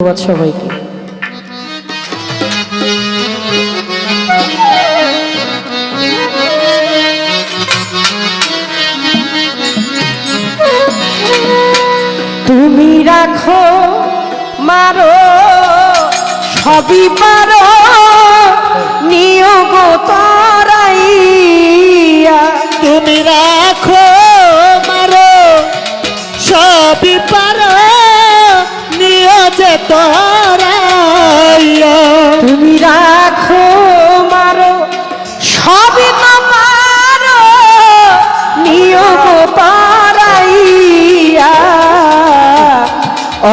ধন্যবাদ সবাইকে। তুমি রাখো মারো সবই পারো নিয়োগ তরাইয়া। তুমি রাখো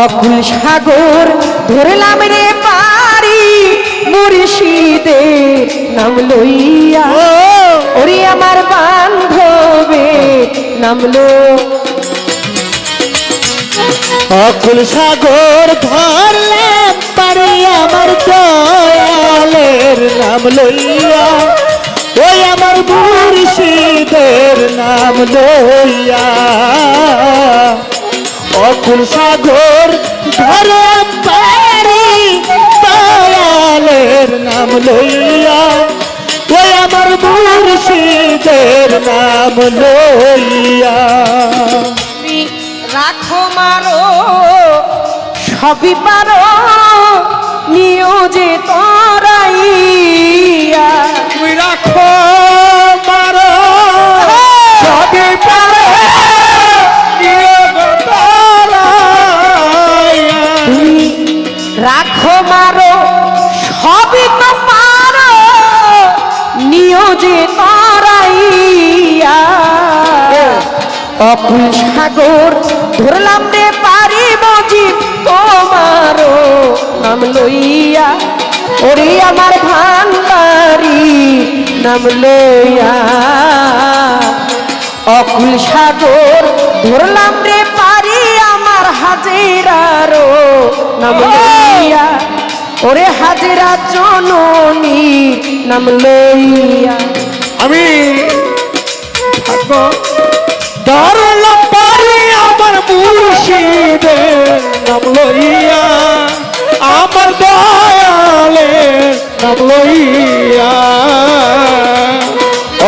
অকুল সাগর ধরলাম রে পারি মুর্শিদে নাম লইয়া। ওরে আমার বান্ধবে নামলো অকুল সাগর ধরলাম পারে আমার দয়ালের নাম লইয়া। ওই আমার মুর্শিদের নাম লইয়া। অকুল সাগর ধরলাম পারে দয়ালের নাম লইয়া। ওই আমার মুর্শিদের নাম লইয়া। রাখো মারো সবই পারো নিয়োজে তরাইয়া। তুমি রাখো অকুল সাগর ধরলাম রে পারি মজি তোমারও নাম লইয়া ওরে আমার ভান্ডারি নাম লইয়া। অকুল সাগর ধরলাম রে পারি আমার হাজিরারও নাম লইয়া ওরে হাজিরা জননী নাম লইয়া। আমি থাকব। ধরলাম নাম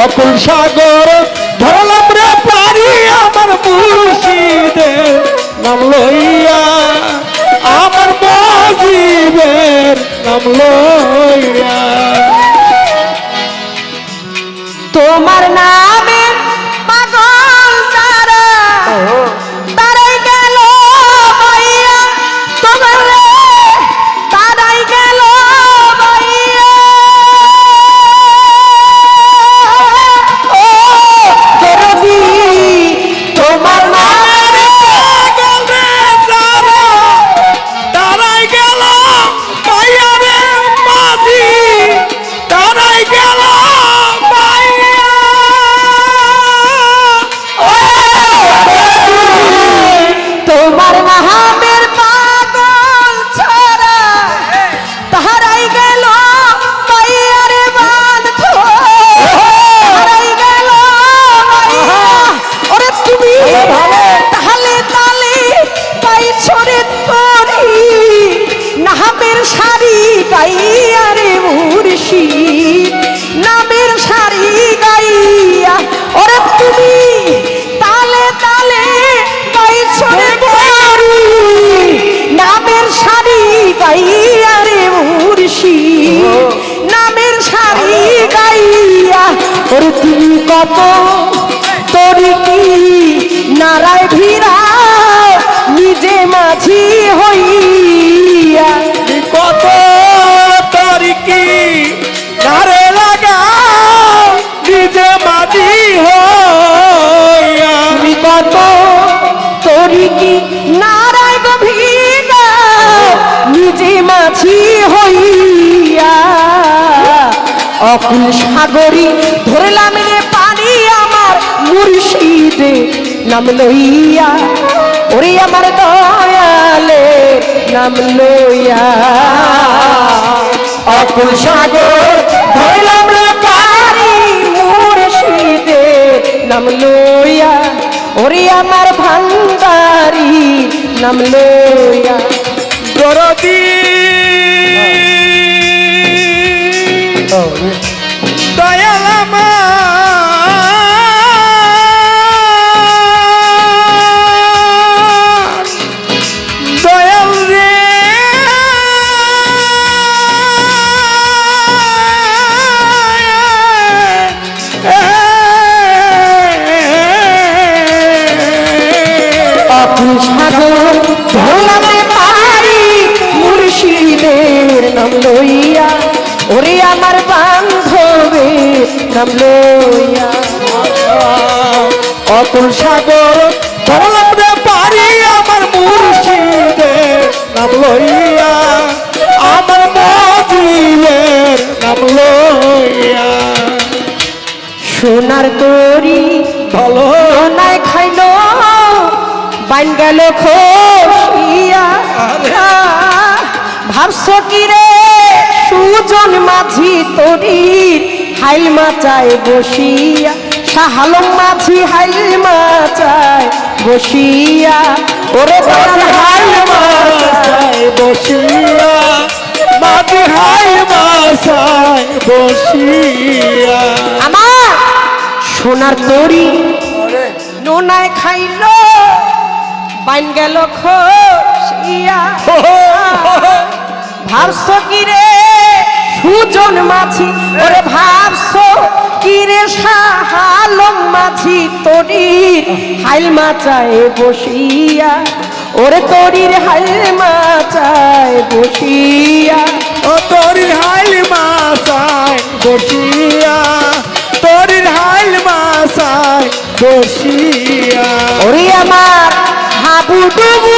নাম সাগর ধরলাম রে পারি, আমার মুর্শিদের নাম লইয়া, আমার মজিবের নাম লইয়া। তোমার নামের তাহলে তালে পাইছো রে তোরি নামের শাড়ি গাইয়া রে মুর্শিদ নামের শাড়ি গাইয়া, ওরে তুমি তালে তালে গাইছো রে তোরি নামের শাড়ি গাইয়া রে মুর্শিদ নামের শাড়ি গাইয়া, ওরে তুমি কত তোরি কি নারায় ভিড়া নিজে মাঝি হইয়া। কত তরিকি ধারে লাগা নিজে মাঝি হইয়া। কত তোরি কি নারায় গভীরা নিজে মাঝি হইয়া। অকুল সাগরী ধরলাম পানি আমার মুর্শিদে। নাম লইয়া, ওরে আমার দয়ালে নাম লইয়া। অকুল সাগর, ধরলাম রে পানি মুর্শিদে নাম লইয়া, ওরে আমার ভান্ডারি, নাম লইয়া। দরদি। দয়াল আমার। নাম লইয়া অতুল সাগর ধরলাম পারি আমার মুর্শিদের নাম লইয়া আমার মজিলের নাম লইয়া সোনার তরি ভালো নাই খাইল বাইন গেল খসিয়া। ভাবছ কি রে, সুজন মাঝি তরির হাইল মাচায় বসিয়া শাহালম মাঝি হাইল মাচায় বসিয়া। ওরে বাবার হাইল মাচায় বসিয়া মাটি হাই মাসায় বসিয়া। আমার সোনার তরি নোনায় খাইল বাইন গেল খসিয়া। ভাবছ কি রে? সুজন মাঝি। ওরে ভাবছ কি রে সাহালম মাঝি? তরির হাইল মাচায় বসিয়া ওরে তরির হাইল মাচায় বসিয়া ও তোরির হাইল মাসায় বসিয়া তোরির হাইল মাসায় বসিয়া। ওরে আমার হাবু ডুবু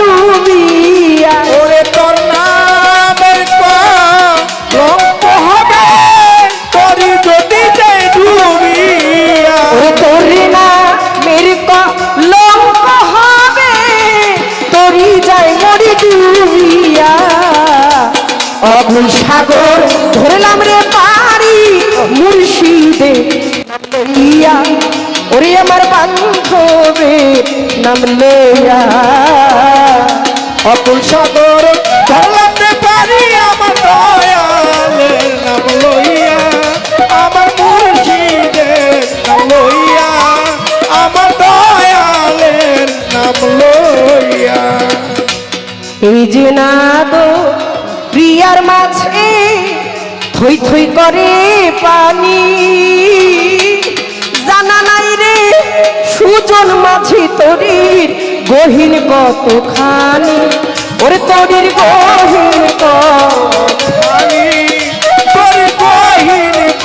ডুবিয়া ওরে তোর নামের রঙ্গ হবে তোরি যদি যাই ডুবিয়া ওরে তরি না মেরে লঙ্ক হবে তরি যায় মরি ডুবিয়া অগুল সাগর ধরলাম রে পারি মুর্শিদে লইয়া ওরে আমার বান্ধবে নাম লইয়া অকুল সাগর ধরলাতে পারি আমার দয়ালের নাম লইয়া। আমার মুর্শিদের নাম লইয়া, আমার দয়ালের নাম লইয়া। এই যে নাদ প্রিয়ার মাঝে থই থই করে পানি। সুজন মাঝি তরির গহীন কতখানি? ওরে তরির গহীন কত তোর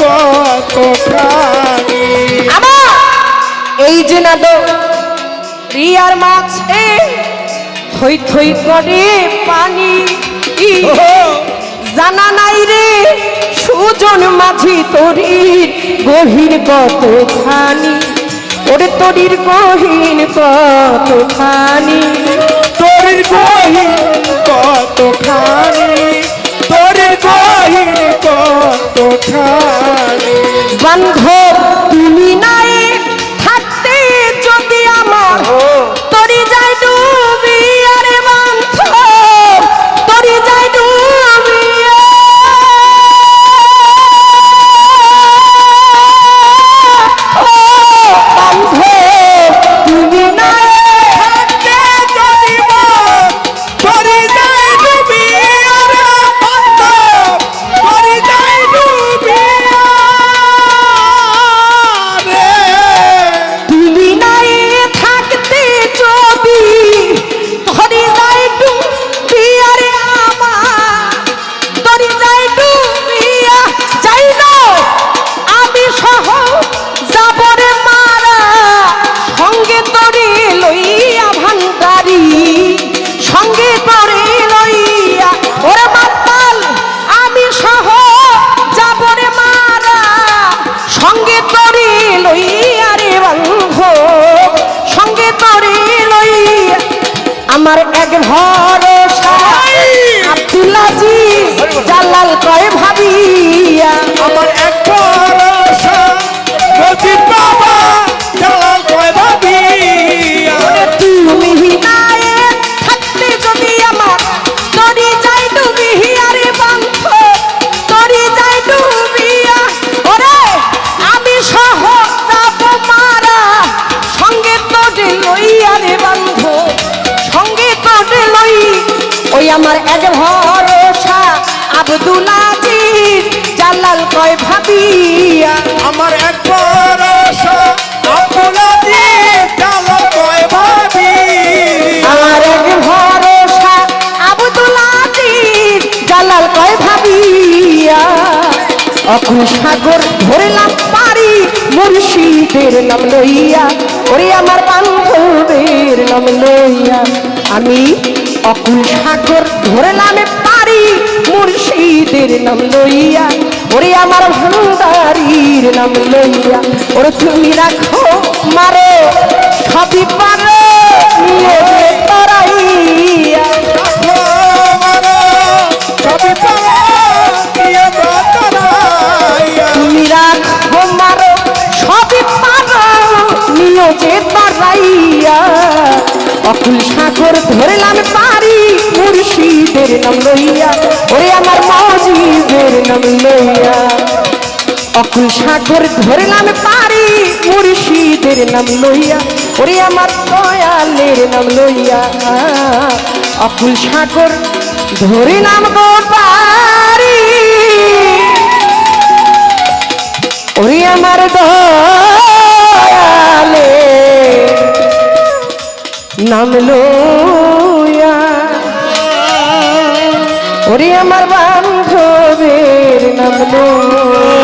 কত খানি আমার এই যে না দো রিয়ার মাঝে থই থই করে পানি। জানা নাই রে সুজন মাঝি তরির গভীর কতখানি? ওরে তরির গহীন কতখানি তোর কহিন কত খানি তোর কহিন কত খানি তুমি নাই আমার অকুল সাগর ধরলাম পারি মুর্শিদের নাম লইয়া। ওরে আমার বান্ধবের নাম লইয়া। আমি অকুল সাগর ধরলাম পারি মুর্শিদের নাম লইয়া। ওরে আমার ভান্ডারির নাম লইয়া। ওরে তুমি রাখো মারো, সবই পারো, নিয়ে তরাইয়া। তরাইয়া অকুল সাগর ধরলাম পারি, মুর্শিদের নাম লইয়া। ওরে আমার মজিদের নাম লইয়া। অকুল সাগর ধরলাম পারি, মুর্শিদের নাম লইয়া। ওরে আমার দয়ালের নাম লইয়া। অকুল সাগর ধরিলাম গো পারি। ওরে আমার দয়ালে নাম লোয়া ওরে আমার বান্ধবের নাম লোয়া